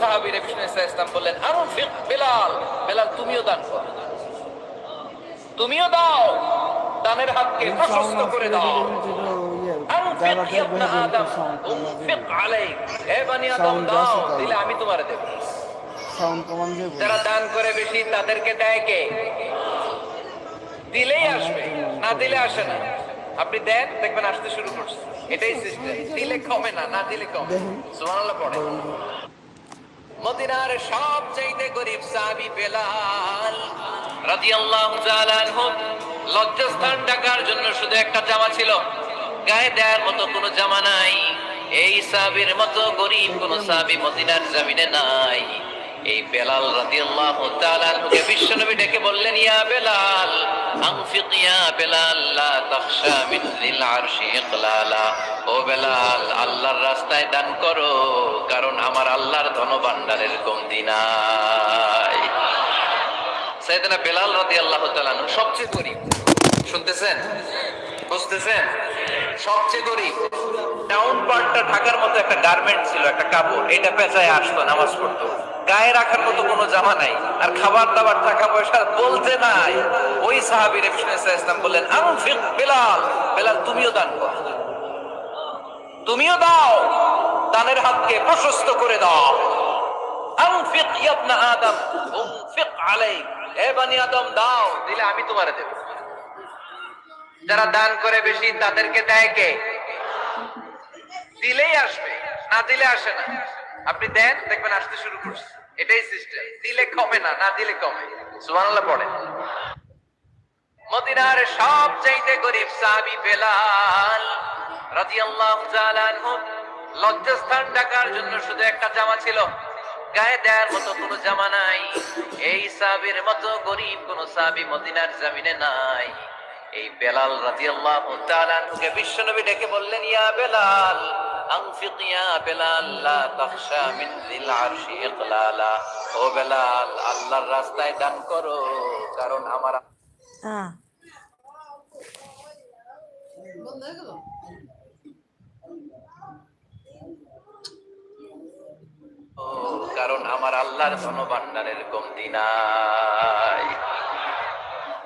সাহাবীর বিষ্ণু ইসলাম বললেন আনফিক বেলাল বেলাল তুমিও দান করো। তুমিও দাও দানের হাতকে প্রশস্ত করে দাও। আমি তোমারে দেব। যারা দান করে বেশি তাদেরকে দেয় কে? দিলেই আসবে না দিলে আসে না। আপনি দেন দেখবেন আসতে শুরু করছে। এটাই সিস্টেম দিলে কমে না না দিলে কমে। সুবহানাল্লাহ পড়ে মদিনার সব চাইতে গরিব সাহাবি বেলাল রাদিয়াল্লাহু তাআলা আনহু। লজ্জাস্থান ঢাকার জন্য শুধু একটা জামা ছিল। গায়ে দেওয়ার মতো কোনো জামা নাই। এই সাহাবীর মতো গরিব কোনো সাহাবী মদিনার জমিনে নাই। এই বেলাল রাদিয়াল্লাহু তাআলা আনহুকে বিশ্বনবী ডেকে বললেন, ইয়া বেলাল, আনফিক, ইয়া বেলাল, লা তাখশা মিন যিল আরশি ইকলালা। ও বেলাল, আল্লাহর রাস্তায় দান করো, কারণ আমার আল্লাহর ধনভাণ্ডারের কমতি নাই। সাইয়েদনা বেলাল রাদিয়াল্লাহু তাআলা সবচেয়ে গরিব। শুনতেছেন? বুঝতেছেন? সবচেয়ে গরিব। টাউন পার্টটা ঢাকার মতো একটা গার্মেন্ট ছিল, একটা কাপড়। এটা পেঁচায় আসতো, নামাজ পড়তো। গায়ে রাখার মতো কোনো জামা নাই। আর খাবার দাবার টাকা পয়সা বলতে নাই। ওই সাহাবীর ইসলাম বললেন, আনফিক বেলাল। বেলাল, তুমিও দান করো। তুমিও দাও। দানের হাতকে প্রশস্ত করে দাও। আনফিক ইয়া ইবনে আদম। উনফিক আলাইক। হে বনি আদম, দাও। দিলে আমি তোমারে দেব। যারা দান করে বেশি, তাদেরকে দেয় কে? দিলেই আসবে, না দিলে আসে না। আপনি দেন, দেখবেন আসতে শুরু করছে। এটাই সিস্টেম দিলে কমে না না দিলে কমে। সুবহানাল্লাহ পড়ে মদিনার সব চাইতে গরিব সাহাবী বেলাল রাদিয়াল্লাহু তাআলা আনহু, লজ্জাস্থান ঢাকার জন্য শুধু একটা জামা ছিল। গায়ে দেওয়ার মতো কোনো জামা নাই। এই সাহাবীর মতো গরিব কোন সাহাবী মদিনার জমিনে নাই। এই বেলাল রাদিয়াল্লাহু তাআলা আনহুকে বিশ্বনবী ডেকে বললেন ইয়া বেলাল আনফিক ইয়া বেলাল লা তাখশা মিন যিল আরশি ইকলালা। ও বেলাল আল্লাহর রাস্তায় দান করো কারণ আমার হ্যাঁ ও, কারণ আমার আল্লাহর ধনভাণ্ডারের কমতি নাই।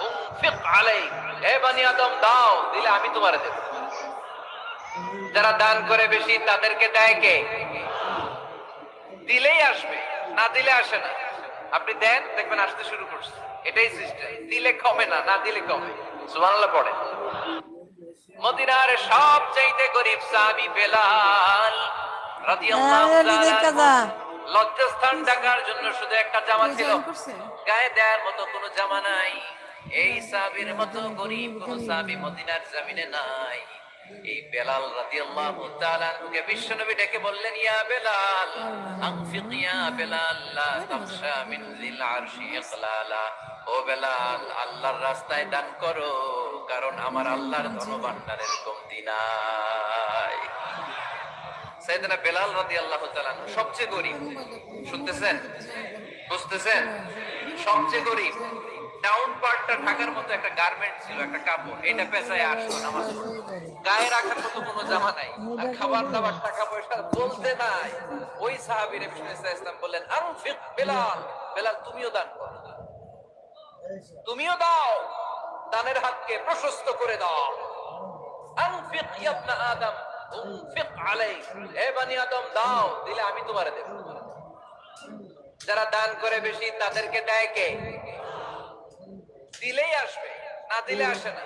উনফিক আলাইক। হে বনি আদম দাও দিলে আমি তোমারে দেব। যারা দান করে বেশি তাদেরকে দেয় কে? দিলেই আসবে না দিলে আসে না। আপনি দেন দেখবেন আসতে শুরু করছে। এটাই সিস্টেম। দিলে কমে না না দিলে কমে। সুবহানাল্লাহ পড়ে। মদিনার সব চাইতে গরিব সাহাবী বেলাল রাদিয়াল্লাহু হ্যাঁ, তাআলা লজ্জাস্থান ঢাকার জন্য শুধু একটা জামা ছিল। গায়ে দেওয়ার মতো কোনো জামা নাই। এই সাবির মতো গরিব কোন সাহাবী মদিনার জমিনে নাই। এই বেলাল রাদিয়াল্লাহু তাআলা আনহুকে বিশ্বনবী ডেকে বললেন, ইয়া বেলাল ইয়া বেলাল মিন আরশি ইকলালা ও বেলাল, আল্লাহর রাস্তায় দান করো, কারণ আমার আল্লাহর ধনভাণ্ডারের কমতি নাই। সাইয়েদনা বেলাল রাদিয়াল্লাহু তাআলা সবচেয়ে গরিব। শুনতেছেন? বুঝতেছেন? সবচেয়ে গরিব। টাউন পার্টটা ঢাকার মতো একটা গার্মেন্ট ছিল, একটা কাপড়। এটা পেঁচায় আসতো নামাজ গায়ে রাখার মতো কোনো জামা নাই। আর খাবার দাবার টাকা পয়সা নাই। ওই ইসলাম বললেন, আনফিক বেলাল বেলাল, তুমিও দান তুমিও দাও, দানের হাতকে প্রশস্ত করে দাও। আনফিক ইয়া ইবনে আদম, উনফিক আলাইক। হে বনি আদম, দাও, দিলে আমি তোমারে দেব। যারা দান করে বেশি, তাদেরকে দেয় কে? দিলেই আসবে না দিলে আসে না।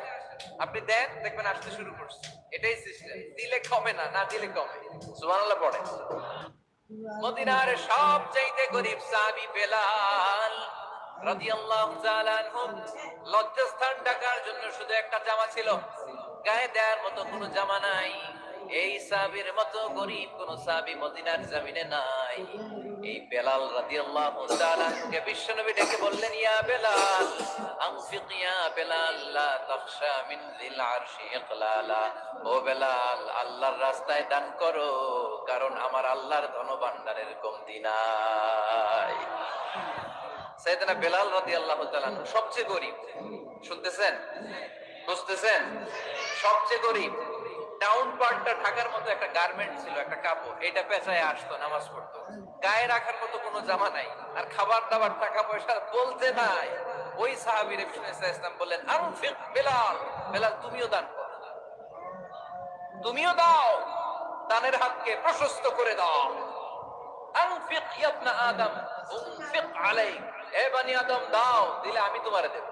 আপনি দেন দেখবেন আসতে শুরু করছে। এটাই সিস্টেম দিলে কমে না না দিলে কমে। সুবহানাল্লাহ পড়ে। মদিনার সব চাইতে গরিব সাহাবী বেলাল রাদিয়াল্লাহু তাআলা আনহু লজ্জাস্থান ঢাকার জন্য শুধু একটা জামা ছিল। গায়ে দেওয়ার মতো কোনো জামা নাই। এই সাহাবীর মতো গরিব কোন সাহাবী মদিনার জমিনে নাই। এই বেলাল রাদিয়াল্লাহু তাআলা কে বিশ্বনবী ডেকে বললেন, ইয়া বেলাল, আনফিক, ইয়া বেলাল, লা তাখশা মিন যিল আরশি ইকলালা। ও বেলাল, আল্লাহর রাস্তায় দান করো, কারণ আমার আল্লাহর ধনভাণ্ডারের কমতি নাই। সাইয়েদনা বেলাল রাদিয়াল্লাহু তাআলা সবচেয়ে গরিব। শুনতেছেন? বুঝতেছেন? সবচেয়ে গরিব। ডাউন পার্টটা ঢাকার মতো একটা গার্মেন্ট ছিল, একটা কাপড়। এটা পেঁচায় আসতো, নামাজ পড়তো। গায়ে রাখার মতো কোনো জামা নাই। আর খাবার দাবার, টাকা পয়সা বলতে নাই। ওই সাহাবীর ইসলাম বললেন আনফিক বেলাল বেলাল, তুমিও দান করো। তুমিও দাও। দানের হাতকে প্রশস্ত করে দাও। আনফিক ইয়াবনা আদম, উনফিক আলাইক। এ বানি আদম, দাও, দিলে আমি তোমারে দেব।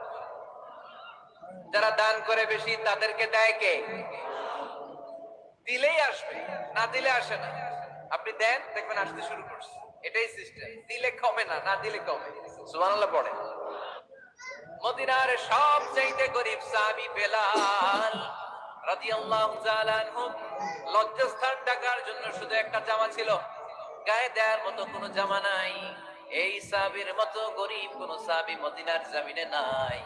যারা দান করে বেশি, তাদেরকে দেয় কে? দিলেই আসবে, না দিলে আসে না। আপনি দেন, দেখবেন আসতে শুরু করছে। এটাই সিস্টেম দিলে কমে না না দিলে কমে। সুবহানাল্লাহ পড়ে মদিনার সব চাইতে গরিব সাহাবী বেলাল রাদিয়াল্লাহু তাআলা আনহু, লজ্জাস্থান ঢাকার জন্য শুধু একটা জামা ছিল। গায়ে দেওয়ার মতো কোনো জামা নাই। এই সাহাবীর মতো গরিব কোন সাহাবী মদিনার জমিনে নাই।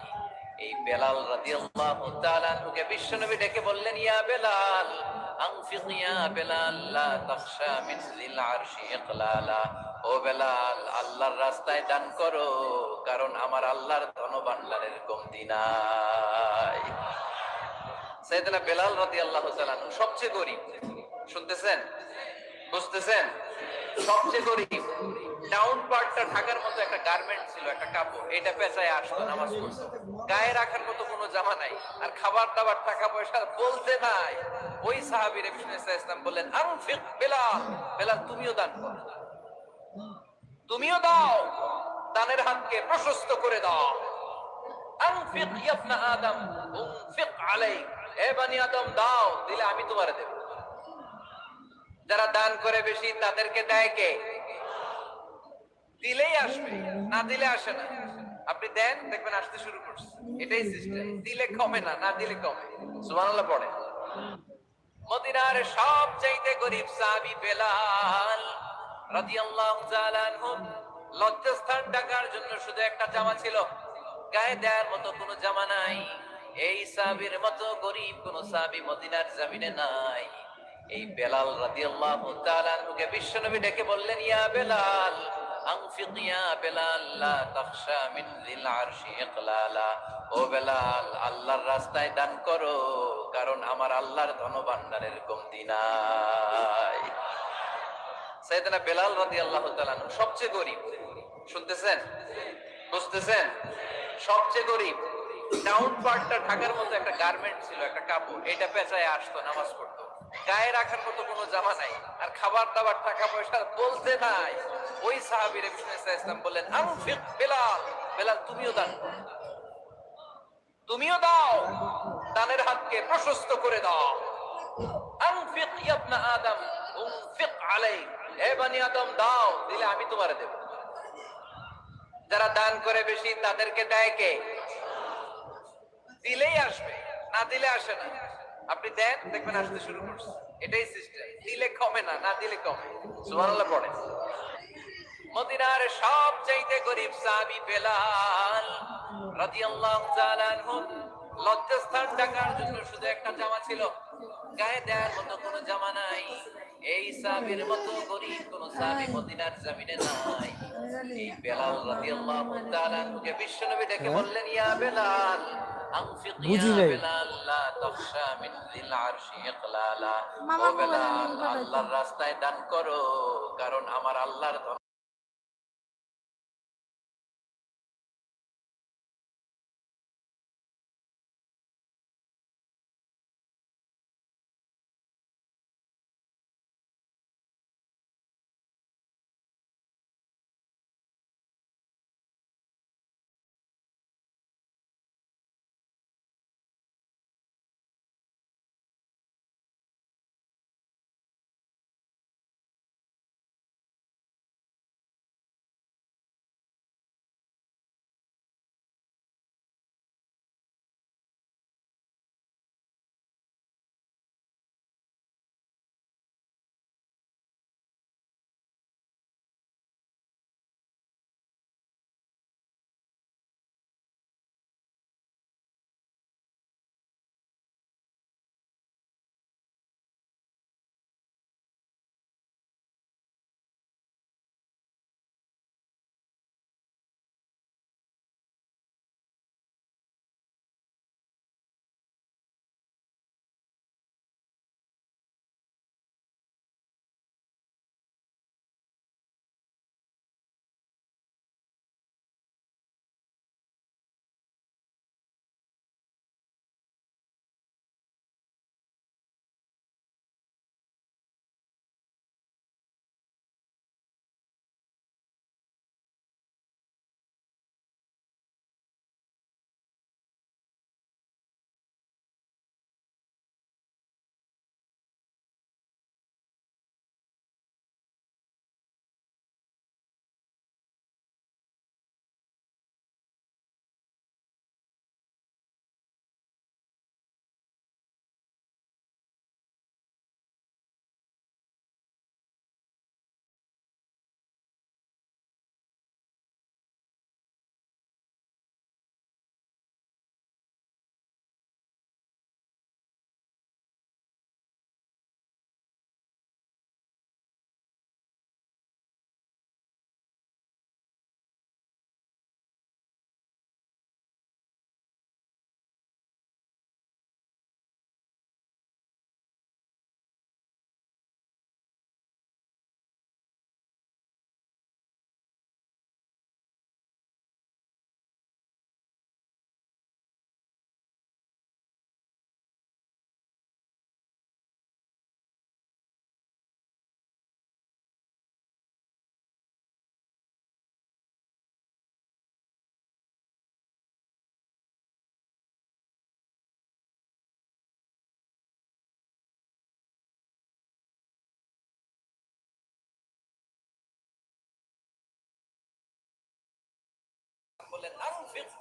এই বেলাল রাদিয়াল্লাহু তাআলা আনহুকে বিশ্বনবী ডেকে বললেন, ইয়া বেলাল ও বেলাল আল্লাহর রাস্তায় দান করো, কারণ আমার আল্লাহর ধনভাণ্ডারের কমতি নাই। সাইয়েদনা বেলাল রাদিয়াল্লাহু তাআলা সবচেয়ে গরিব। শুনতেছেন? বুঝতেছেন? সবচেয়ে গরিব। ডাউন পার্টটা ঢাকার মতো একটা গার্মেন্ট ছিল, একটা কাপড়। এটা পেঁচায় আসতো নামাজ পড়তো। গায়ে রাখার মতো কোনো জামা নাই। আর খাবার দাবার, টাকা পয়সা বলতে নাই। ওই সাহাবীর ইসলাম বললেন, আনফিক তুমিও দান তুমিও দাও। দানের হাতকে প্রশস্ত করে দাও। আনফিক ইয়াবনা আদম, উনফিক আলাইক। এ বানি আদম, দাও, দিলে আমি তোমারে দেব। যারা দান করে বেশি, তাদেরকে দেয় কে? দিলেই আসবে, না দিলে আসে না। আপনি দেন, দেখবেন আসতে শুরু করছে। এটাই সিস্টেম দিলে কমে না না দিলে কমে। সুবহানাল্লাহ পড়ে। মদিনার সব চাইতে গরিব সাহাবী বেলাল রাদিয়াল্লাহু তাআলা আনহু, লজ্জাস্থান ঢাকার জন্য শুধু একটা জামা ছিল। গায়ে দেওয়ার মতো কোনো জামা নাই। এই সাহাবীর মতো গরিব কোন সাহাবী মদিনার জমিনে নাই। এই বেলাল রাদিয়াল্লাহু তাআলা আনহুকে বিশ্বনবী ডেকে বললেন, ইয়া বেলাল আল্লাহর রাস্তায় দান করো, কারণ আমার আল্লাহর বেলাল আনহু, সবচেয়ে গরিব। শুনতেছেন? বুঝতেছেন? সবচেয়ে গরিব। ডাউন পার্টটা ঢাকার মতো একটা গার্মেন্ট ছিল, একটা কাপড়। এটা পেঁচায় আসতো, নামাজ পড়তো। গায়ে রাখার মতো কোনো জামা নাই, আর খাবার দাবার টাকা পয়সা বলতে নাই। ওই সাহাবীর ইসলাম বললেন, আনফিক বেলাল বেলাল, তুমিও দান তুমিও দাও, দানের হাতকে প্রশস্ত করে দাও। আনফিক আদম, উনফিক বানি আদম, দাও, দিলে আমি তোমারে দেব। যারা দান করে বেশি, তাদেরকে দেয় কে? দিলেই আসবে, না দিলে আসে না। আপনি দেন, দেখবেন আসতে শুরু করছে। এটাই সিস্টেম দিলে কমে না না দিলে কমে। সুবহানাল্লাহ পড়ে মদিনার সব চাইতে গরিব সাহাবী বেলাল রাদিয়াল্লাহু তাআলা আনহু, লজ্জাস্থান ঢাকার জন্য শুধু একটা জামা ছিল। গায়ে দেওয়ার মতো কোনো জামা নাই। এই সাহাবীর মতো গরিব কোন সাহাবী মদিনার জমিনে নাই। এই বেলাল রাদিয়াল্লাহু তাআলা আনহুকে বিশ্বনবী ডেকে বললেন, ইয়া বেলাল বুঝি নাই। মিন আল্লাহর রাস্তায় দান করো কারণ আমার আল্লাহর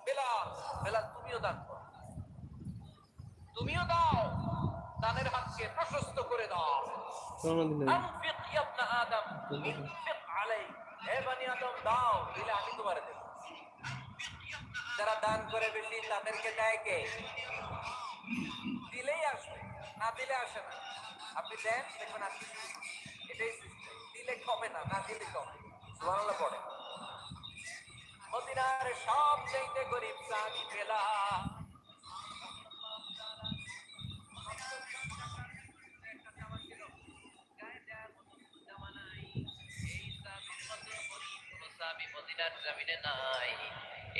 বেলাল বেলাল তুমিও দান করো। তুমিও দাও দানের হাতকে প্রশস্ত করে দাও। আনফিক ইয়া ইবনা আদম ইনফিক আলাই হে বনি আদম দাও দিলে আমি তোমার দেব। যারা দান করে বেশি তাদেরকে দেয় কে? দিলেই আসবে না দিলে আসে না। আপনি দেন দেখবেন আসবে এটাই দিলে কমে না না দিলে কমে। সুবহানাল্লাহ পড়ে। মদিনার সব চাইতে গরিব সাহাবী বেলাল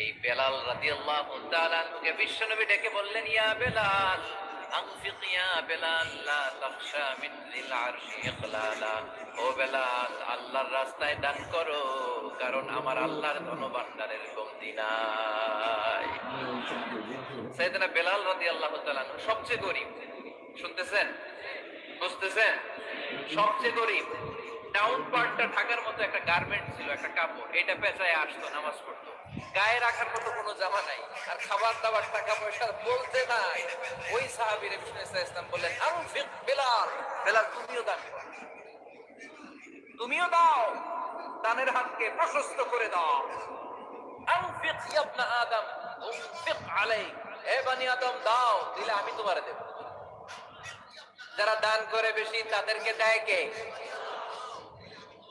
এই বেলাল রাদিয়াল্লাহু তাআলা আনহুকে বিশ্বনবী ডেকে বললেন, ইয়া বেলাল, আনফিক ইয়া বেলাল, লা তাখশা মিন ও বেলাল, আল্লাহর রাস্তায় দান করো। কারণ আমার আল্লাহর ধনভাণ্ডারের কমতি নাই। সাইয়েদনা বেলাল তাআলা আনহু, সবচেয়ে গরিব, শুনতেছেন? বুঝতেছেন? সবচেয়ে গরিব। ডাউন পার্টটা মতো একটা গার্মেন্ট ছিল, একটা কাপড়, এটা পেঁচায় আসতো, নামাজ পড়তো। গায়ে রাখার মতো কোনো জামা নাই, আর খাবার দাবার টাকা পয়সা বলতে নাই। ওই ইসলাম বেলাল। বেলাল, তুমিও দান তুমিও দাও। দানের হাতকে প্রশস্ত করে দাও। আনফিক ইয়া ইবনা আদম উনফিক আলাই হে বনি আদম দাও দিলে আমি তোমারে দেব। যারা দান করে বেশি তাদেরকে দেয় কে?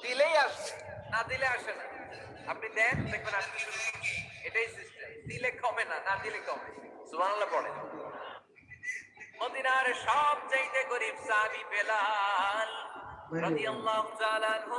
দিলেই আসে না দিলে আসে না। আপনি দেন দেখবেন আসতে এটাই সিস্টেম দিলে কমে না না দিলে কমে। সুবহানাল্লাহ পড়ে মদিনার সব চাইতে গরিব সাহাবী বেলাল রাদিয়াল্লাহু তাআলা আনহু।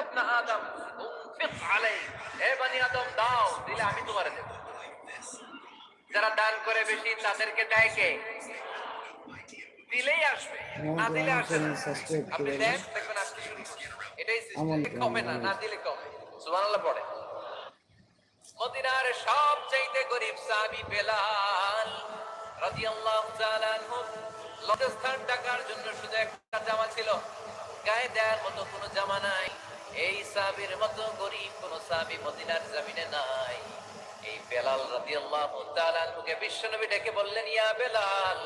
ইবনা আদম উনফিক আলাই হে বনি আদম দাও দিলে আমি তোমারে দেব। যারা দান করে বেশি তাদেরকে দেয় কে? দিলেই আসবে। না দিলে আসবে আপনি দেন দেখবেন আসতে শুরু এটাই কমে না না দিলে কমে। সুবহানাল্লাহ পড়ে। মদিনার সব চাইতে গরিব সাহাবী বেলাল রাদিয়াল্লাহু তাআলা আনহু। লজ্জাস্থান ঢাকার জন্য? শুধু একটা জামা ছিল। গায়ে দেওয়ার মতো কোনো জামা নাই। এই সাহাবীর মতো গরিব কোন সাহাবী মদিনার জমিনে নাই। এই বেলাল রাদিয়াল্লাহু তাআলা আনহুকে বিশ্বনবী ডেকে বললেন ইয়া বেলাল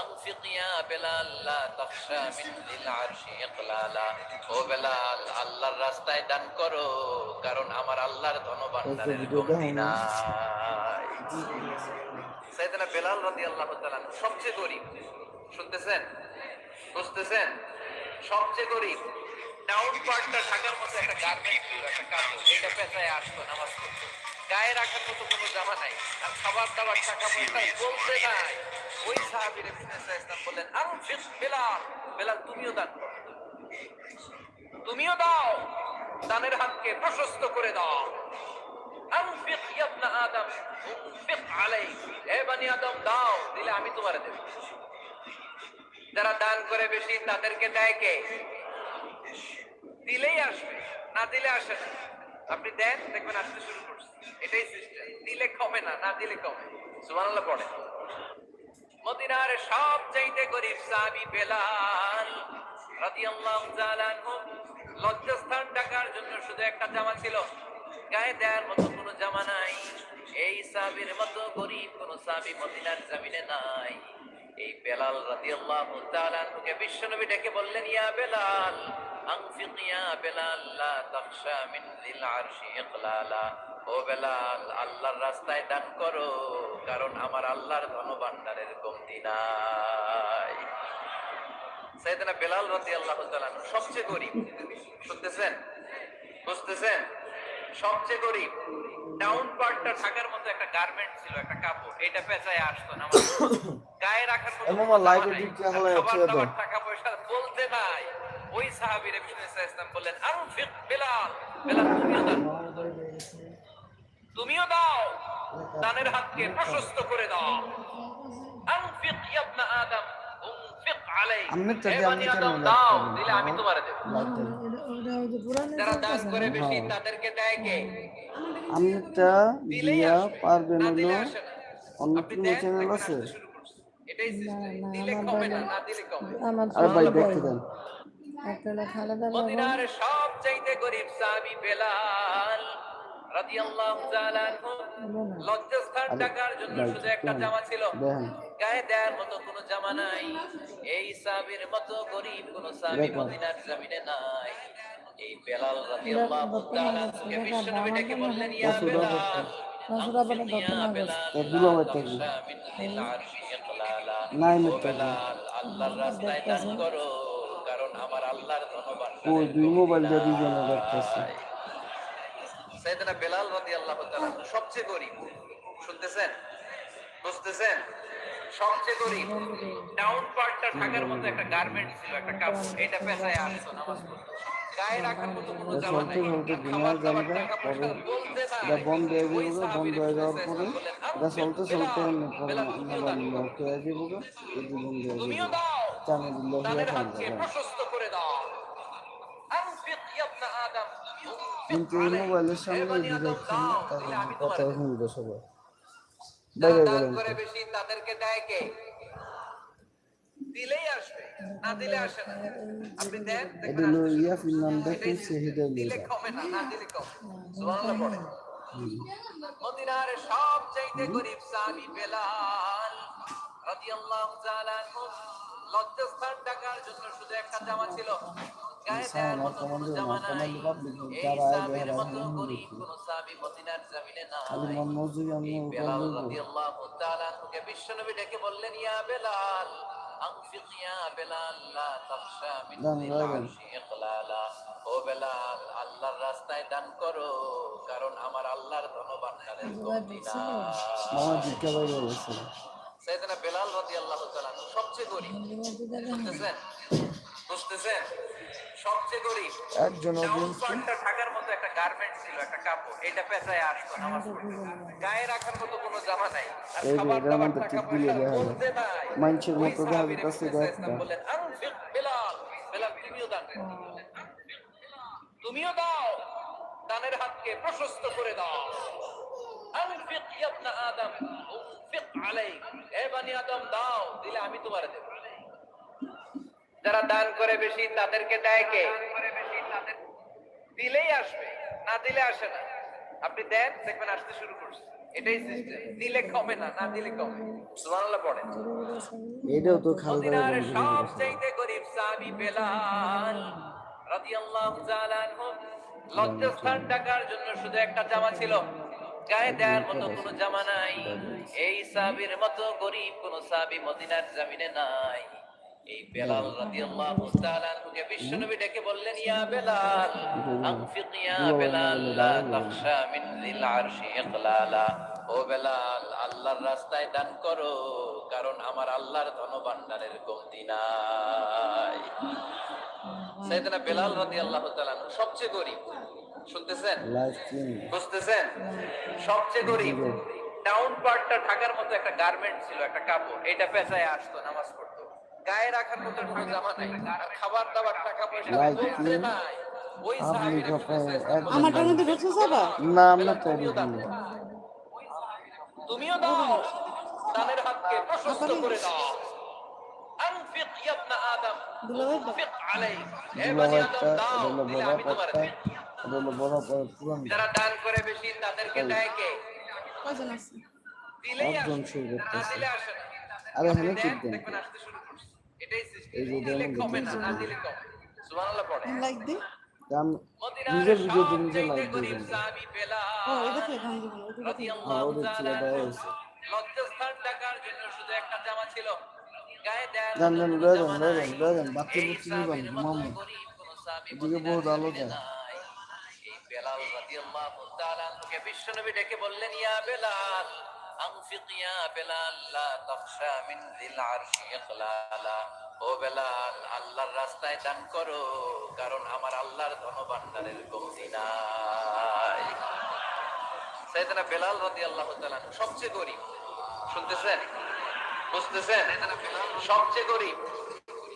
আনফিক ইয়া বেলাল লা তাখশা মিন আরশি ইকলালা। ও বেলাল আল্লাহর রাস্তায় দান করো কারণ আমার আল্লাহর ধনভাণ্ডারের কমতি নাই। সাইয়েদনা বেলাল রাদিয়াল্লাহু তাআলা আনহু সবচেয়ে গরিব। শুনতেছেন? বুঝতেছেন? সবচেয়ে গরিব। ডাউন পার্টটা ঢাকার মতো একটা গার্মেন্ট একটা কাপড়। এটা পেঁচায় আসতো, নামাজ পড়তো। গায়ে রাখার মতো কোনো জামা নাই। আর খাবার দাবার, টাকা পয়সা বলতে নাই। ওই সাহাবীর ইসলাম বললেন আনফিক বেলাল বেলাল, তুমিও দান করো। তুমিও দাও, দানের হাতকে প্রশস্ত করে দাও। আদম আলাই। হে বনি আদম, দাও, দিলে আমি তোমারে দেব। যারা দান করে বেশি, তাদেরকে দেয় কে? দিলেই আসবে, না দিলে আসে না। আপনি দেন, দেখবেন আসতে শুরু করছে। এটাই সিস্টেম দিলে কমে না না দিলে কমে। সুবহানাল্লাহ পড়ে মদিনার সব চাইতে গরিব সাহাবী বেলাল রাদিয়াল্লাহু তাআলা লজ্জাস্থান ঢাকার জন্য শুধু একটা জামা ছিল। গায়ে দেওয়ার মতো কোনো জামা নাই। এই সাহাবীর মতো গরিব কোন সাহাবী মদিনার জমিনে নাই। এই বেলাল রাদিয়াল্লাহু তাআলা আনহুকে বিশ্বনবী ডেকে বললেন, ইয়া বেলাল আনফিক ইয়া বেলাল লা তাখশা মিন যিল আরশি ইকলালা। ও বেলাল আল্লাহর রাস্তায় দান করো কারণ আমার আল্লাহর ধন ভান্ডারের কমতি নাই। সাইয়েদনা বেলাল রাদিয়াল্লাহু তাআলা সবচেয়ে গরিব শুনতেছেন? বুঝতেছেন? সবচেয়ে গরিব। ডাউন পার্টটা ঢাকার মতো একটা গার্মেন্ট ছিল একটা কাপড় এটা পেঁচায় আসতো না। আমার গায়ে রাখার মতো টাকা পয়সা বলতে নাই। ওই সাহাবীর বিষ্ণু ইসলাম বললেন আনফিক বেলাল বেলাল তুমিও দাও। তুমিও দাও। দানের হাতকে প্রশস্ত করে দাও। আনফিক ইবনা আদম আমি তোমারে দেব। যারা দান করে বেশি হ্যাঁ। তাদেরকে দেয় কে? আমনেরটা দিয়া পারবেন না অন্য কোনো চ্যানেল আছে। এটাই সিস্টেম দিলে কমে না না দিলে কমে আমার আরে ভাই দেখতে দেন। মদিনার সবচাইতে গরিব সাহাবী বেলাল রাদিয়াল্লাহু তাআলা লজ্জাস্থান টাকার জন্য শুধু একটা জামা ছিল। গায়ে দেওয়ার মতো কোনো জামা নাই। এই সাহাবীর মতো গরিব কোনো সাহাবী মদিনার জমিনে নাই। এই বেলাল রাদিয়াল্লাহু তাআলা আনহুকে বিশ্বনবী ডেকে বললেন ইয়া বেলাল। নাই আল্লাহর রাস্তায় দান করো কারণ আমার আল্লাহর ধনবান ওই দুই মোবাইল দিয়ে দুইজনে দেখতেছে। সাইয়েদনা বেলাল রাদিয়াল্লাহু তাআলা সবচেয়ে গরিব। শুনতেছেন? বুঝতেছেন? সবচেয়ে গরিব। ডাউন পার্টটা ঢাকার মধ্যে একটা গার্মেন্ট ছিল একটা কাপড়। এটা পেশায় আসতো নামাজ পড়তো। গায়ে রাখার মতো কোনো জামা নাই। খাবার দাবার টাকা পয়সা পরে বলতে এটা বন্ধ হয়ে ওই বন্ধ হয়ে যাওয়ার পরে এটা চলতে চলতে বেলাল, এমনি পরে বেলাল, তুমিও মোবাইল হয়ে যাবে এই দুজন দিয়ে তুমিও যাবে চামে দিলে হয়ে দানের প্রশস্ত করে দাও। আনফিক ইয়া ইবনা আদম কিন্তু এই মোবাইলের সামনে কথা শুনবে সবাই। বাইরে তাদেরকে দেয় কে? দিলেই আসবে না দিলে আসে না। আপনি দেন দেখবেন দিলে কমে না না দিলে কমে সুবহানাল্লাহ পড়ে। মদিনার সবচাইতে গরিব সাহাবী বেলাল রাদিয়াল্লাহু তাআলা আনহু। লজ্জাস্থান ঢাকার জন্য শুধু একটা জামা ছিল। গায়ে দেওয়ার মতো কোনো জামা নাই। এই সাহাবীর মতো গরিব কোনো সাহাবী মদিনার জমিনে নাই। মজুরি আমি এই বেলাল রাদিয়াল্লাহু তাআলা আনহুকে বিশ্বনবী ডেকে বললেন ইয়া বেলাল লা তাখশা মিন দান যিল রাখবেন। আরশি ইকলালা ও বেলাল আল্লাহর রাস্তায় দান করো। কারণ আমার আল্লাহর গেছে সাইয়েদনা বেলাল রাদিয়াল্লাহু তাআলা সবচেয়ে গরিব। বুঝতেছেন? বুঝতেছেন? সবচেয়ে গরিব। একজন একটা গার্মেন্ট ছিল একটা কাপড়। এটা পেঁচায় আসতো নামাজ পড়তে। গায়ে রাখার মতো কোনো জামা নাই। আর খাবার দাবার টাকা পয়সা বলতে নাই। মানুষের মতো কয়েকটা। ইসলাম বললেন আনফিক বেলাল। বেলাল তুমিও দান তুমিও দাও। দানের হাতকে প্রশস্ত করে দাও। আনফিক ইবনা আদম উনফিক আলাইক। হে বানি আদম দাও দিলে আমি তোমারে দেব। যারা দান করে বেশি তাদেরকে দেয় কে? দিলেই আসবে না দিলে আসে না। আপনি দেন দেখবেন আসতে শুরু করছে। এটাই সিস্টেম দিলে কমে না না দিলে কমে। সুবহানাল্লাহ পড়েন। এটাও তো মদিনার গরিব সাহাবী বেলাল রাদিয়াল্লাহু তাআলা আনহু। লজ্জাস্থান ঢাকার জন্য? শুধু একটা জামা ছিল। গায়ে দেওয়ার মতো কোনো জামা নাই। এই সাহাবীর মতো গরিব কোনো সাহাবী মদিনার জমিনে নাই। এই বেলাল রাদিয়াল্লাহু তাআলা আনহুকে বিশ্বনবী ডেকে বললেন ইয়া বেলাল আনফিক ইয়া বেলাল লা তাখশা মিন যিল আরশি ইকলালা। ও বেলাল আল্লাহর রাস্তায় দান করো কারণ আমার আল্লাহর ধনভাণ্ডারের কমতি নাই। সাইয়েদনা বেলাল রাদিয়াল্লাহু তাআলা সবচেয়ে গরিব শুনতেছেন? বুঝতেছেন? সবচেয়ে গরিব। ডাউন পার্টটা ঢাকার মতো একটা গার্মেন্ট ছিল একটা কাপড় এটা পেঁচায় আসতো নামাজ পড়তো। গায়ে রাখার মতো কোনো জামা নাই। খাবার দাবার টাকা পয়সা. নাই। ওই না আমরা তো তুমিও দাও। দানের হাতকে প্রশস্ত করে দাও। ইয়া পাড়া পুরান যারা দান করে বেশি তাদেরকে দেয় কে? দিলেই আসে। না দিলে আসে না। আরে হ্যাঁ দেন দেখবেন আসতে শুরু করছে এটাই সিস্টেম দিলে কমে না না দিলে কমে। সুবহানাল্লাহ পড়ে। লাইক দি আমি নিজের ভিডিওতে নিজে লাইক গরিব দিয়েছেন সাহাবী বেলাল ও এটা থেকে ধান দিব রাদিয়াল্লাহু তাআলা লজ্জাস্থান ঢাকার জন্য শুধু একটা জামা ছিল। গায়ে লয়ে নাই। যান লয়ে যান বাচ্চা এই বুচ্চি নিবেন সাহাবীর মতো মামু। গরিব কোনো সাহাবী এদিকে বহুত আলো যায়। বেলাল রাদিয়াল্লাহু তাআলা আনহুকে বিশ্বনবী ডেকে বললেন ইয়া বেলাল আনফিক ইয়া বেলাল লা তাখশা মিন যিল আরশি ইখলালা। ও বেলাল আল্লাহর রাস্তায় দান করো, কারণ আমার আল্লাহর ধনভাণ্ডারের কমতি নাই। সাইয়েদনা বেলাল তাআলা আনহু, সবচেয়ে গরিব। শুনতেছেন? বুঝতেছেন? সবচেয়ে গরিব।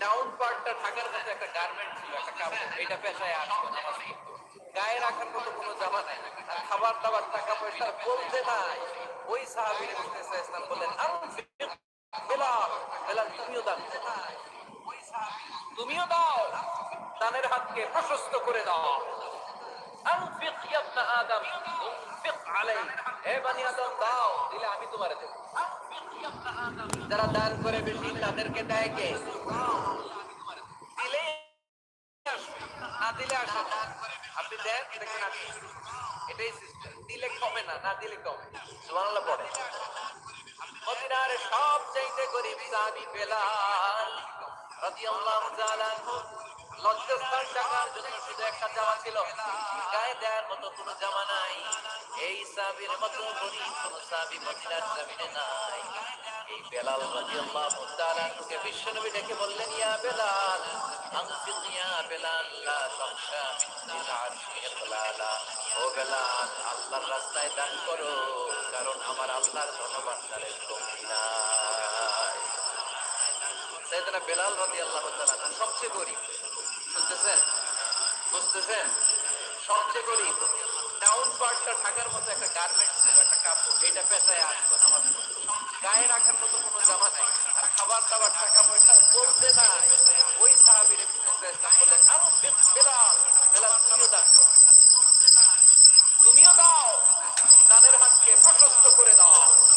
ডাউন পার্টটা ঢাকার কাছে একটা গার্মেন্ট ছিল, একটা কাপড়। এটা পেশায় আসতো গায়ে রাখার মতো কোনো জামা নাই। খাবার দাবার, টাকা পয়সা বলতে নাই। ওই সাহাবীর ইসলাম বললেন বেলাল বেলাল তুমিও দান তুমিও দাও। দানের হাতকে প্রশস্ত করে দাও। আনফিক ইয়া ইবনা আদম উনফিক আলাই হে বনি আদম দাও দিলে আমি তোমারে দেব। যারা দান করে বেশি তাদেরকে দেয় কে? দিলে না দিলে আসে আপনি দেন দেখেন এটাই সিস্টেম দিলে কমে না না দিলে কমে। সুবহানাল্লাহ পড়ে। মদিনার সব চাইতে গরিব সাহাবী বেলাল। রাদিয়াল্লাহু তাআলা লজ্জাস্থান ঢাকার জন্য শুধু একটা জামা ছিল। গায়ে দেওয়ার মতো কোনো জামা নাই। এই সাহাবীর মতো গরিব কোনো সাহাবী মদিনার জমিনে নাই। এই বেলাল রাদিয়াল্লাহু তাআলা আনহুকে বিশ্বনবী ডেকে বললেন, ইয়া বেলাল আনফিক ইয়া বেলাল লা তাখশা মিন যিল আরশি ও বেলাল আল্লাহর রাস্তায় দান করো কারণ আমার আল্লাহর ধনভাণ্ডারের কমতি নাই সাইয়েদনা বেলাল তাআলা আনহু সবচেয়ে গরিব শুনতেছেন বুঝতেছেন সবচেয়ে গরিব ডাউন পার্টটা ঢাকার মতো একটা গার্মেন্ট ছিল একটা কাপড় এটা পেশায় নামাজ পড়তো। গায়ে রাখার মতো কোনো জামা নাই আর খাবার দাবার টাকা পয়সা বলতে নাই তুমিও দাও। তুমিও দাও দানের হাতকে প্রশস্ত করে দাও